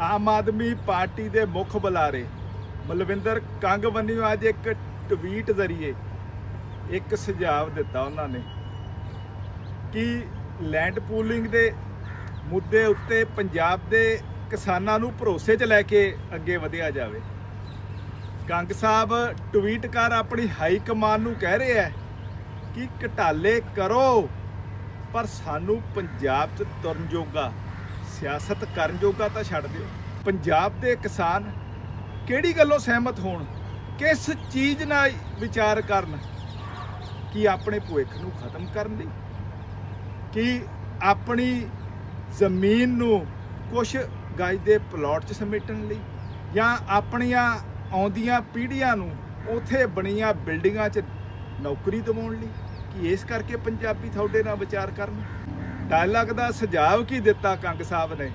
Aam Aadmi party ਦੇ ਮੁੱਖ ਬੁਲਾਰੇ ਮਲਵਿੰਦਰ ਕੰਗ ਵੱਲੋਂ ਅੱਜ ਇੱਕ ਟਵੀਟ ਜ਼ਰੀਏ ਇੱਕ ਸੁਝਾਅ ਦਿੱਤਾ ਉਹਨਾਂ ਨੇ ਕਿ ਲੈਂਡ ਪੂਲਿੰਗ ਦੇ ਮੁੱਦੇ ਉੱਤੇ ਪੰਜਾਬ ਦੇ ਕਿਸਾਨਾਂ ਨੂੰ ਭਰੋਸੇ 'ਚ ਲੈ ਕੇ ਅੱਗੇ ਵਧਿਆ ਜਾਵੇ। ਕੰਗ ਸਾਹਿਬ ਟਵੀਟ ਕਰ ਆਪਣੀ ਹਾਈ ਕਮਾਨ ਨੂੰ ਕਹਿ ਰਿਹਾ ਹੈ ਕਿ ਘਟਾਲੇ ਕਰੋ, ਪਰ ਸਾਨੂੰ ਪੰਜਾਬ 'ਚ ਤੁਰਨ ਜੋਗਾ ਸਿਆਸਤ ਕਰਨ ਜੋਗਾ ਤਾਂ ਛੱਡ ਦਿਓ। ਪੰਜਾਬ ਦੇ ਕਿਸਾਨ ਕਿਹੜੀ ਗੱਲੋਂ ਸਹਿਮਤ ਹੋਣ? ਕਿਸ ਚੀਜ਼ ਨਾਲ ਵਿਚਾਰ ਕਰਨ? ਕੀ ਆਪਣੇ ਭੁੱਖ ਨੂੰ ਖਤਮ ਕਰਨ ਲਈ? ਕਿ ਆਪਣੀ ਜ਼ਮੀਨ ਨੂੰ ਕੁਝ ਗਾਜ ਦੇ ਪਲਾਟ 'ਚ ਸਮੇਟਣ ਲਈ? ਜਾਂ ਆਪਣੀਆਂ ਆਉਂਦੀਆਂ ਪੀੜ੍ਹੀਆਂ ਨੂੰ ਉਥੇ ਬਣੀਆਂ ਬਿਲਡਿੰਗਾਂ 'ਚ ਨੌਕਰੀ ਦਿਵਾਉਣ ਲਈ? ਕਿ ਇਸ ਕਰਕੇ ਪੰਜਾਬੀ ਤੁਹਾਡੇ ਨਾਲ ਵਿਚਾਰ ਕਰਨ? ਡਾਇਲੌਗ ਦਾ ਸੁਝਾਅ ਕੀ ਦਿੱਤਾ ਕੰਗ ਸਾਹਿਬ ਨੇ?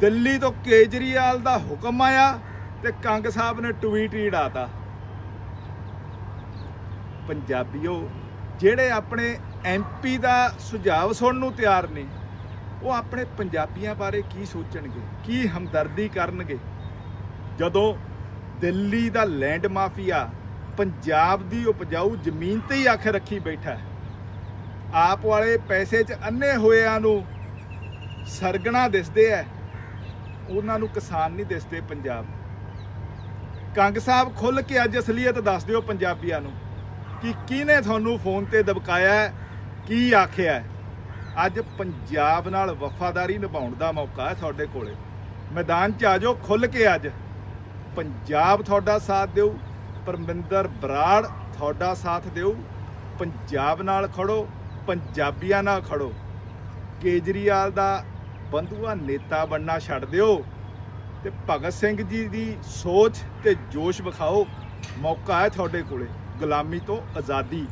ਦਿੱਲੀ ਤੋਂ ਕੇਜਰੀਵਾਲ ਦਾ ਹੁਕਮ ਆਇਆ ਤੇ ਕੰਗ ਸਾਹਿਬ ਨੇ ਟਵੀਟ ਹੀ ਉਡਾਤਾ। ਪੰਜਾਬੀਓ, ਜਿਹੜੇ ਆਪਣੇ ਐਮਪੀ ਦਾ ਸੁਝਾਅ ਸੁਣਨ ਨੂੰ ਤਿਆਰ ਨੇ, ਉਹ ਆਪਣੇ ਪੰਜਾਬੀਆਂ ਬਾਰੇ ਕੀ ਸੋਚਣਗੇ, ਕੀ ਹਮਦਰਦੀ ਕਰਨਗੇ? ਜਦੋਂ ਦਿੱਲੀ ਦਾ ਲੈਂਡ ਮਾਫੀਆ ਪੰਜਾਬ ਦੀ ਉਪਜਾਊ ਜ਼ਮੀਨ ਤੇ ਹੀ ਅੱਖ ਰੱਖੀ ਬੈਠਾ ਹੈ ਆਪ ਵਾਲੇ ਪੈਸੇ 'ਚ ਅੰਨੇ ਹੋਇਆਂ ਨੂੰ ਸਰਗਣਾ ਦਿਸਦੇ ਐ। ਉਹਨਾਂ ਨੂੰ ਕਿਸਾਨ ਨਹੀਂ ਦਿਸਦੇ ਪੰਜਾਬ। ਕੰਗ ਸਾਹਿਬ ਖੁੱਲ ਕੇ ਅੱਜ ਅਸਲੀਅਤ ਦੱਸ ਦਿਓ ਪੰਜਾਬੀਆਂ ਨੂੰ ਕਿ ਕਿਹਨੇ ਤੁਹਾਨੂੰ ਫੋਨ ਤੇ ਦਬਕਾਇਆ, ਕੀ ਆਖਿਆ ਅੱਜ ਪੰਜਾਬ ਨਾਲ ਵਫਾਦਾਰੀ ਨਿਭਾਉਣ ਦਾ ਮੌਕਾ ਹੈ ਤੁਹਾਡੇ ਕੋਲੇ। ਮੈਦਾਨ 'ਚ ਆ ਜਾਓ ਖੁੱਲ ਕੇ ਅੱਜ। ਪੰਜਾਬ ਤੁਹਾਡਾ ਸਾਥ ਦਿਓ, ਪਰਮਿੰਦਰ ਬਰਾੜ ਤੁਹਾਡਾ ਸਾਥ ਦਿਓ। ਪੰਜਾਬ ਨਾਲ ਖੜੋ ਪੰਜਾਬੀਆਂ ਨਾਲ ਖੜੋ। ਕੇਜਰੀਵਾਲ ਦਾ ਬੰਧੂਆ ਨੇਤਾ ਬਣਨਾ ਛੱਡ ਦਿਓ ਤੇ ਭਗਤ ਸਿੰਘ ਜੀ ਦੀ ਸੋਚ ਤੇ ਜੋਸ਼ ਵਿਖਾਓ। ਮੌਕਾ ਹੈ ਤੁਹਾਡੇ ਕੋਲੇ, ਗੁਲਾਮੀ ਤੋਂ ਆਜ਼ਾਦੀ।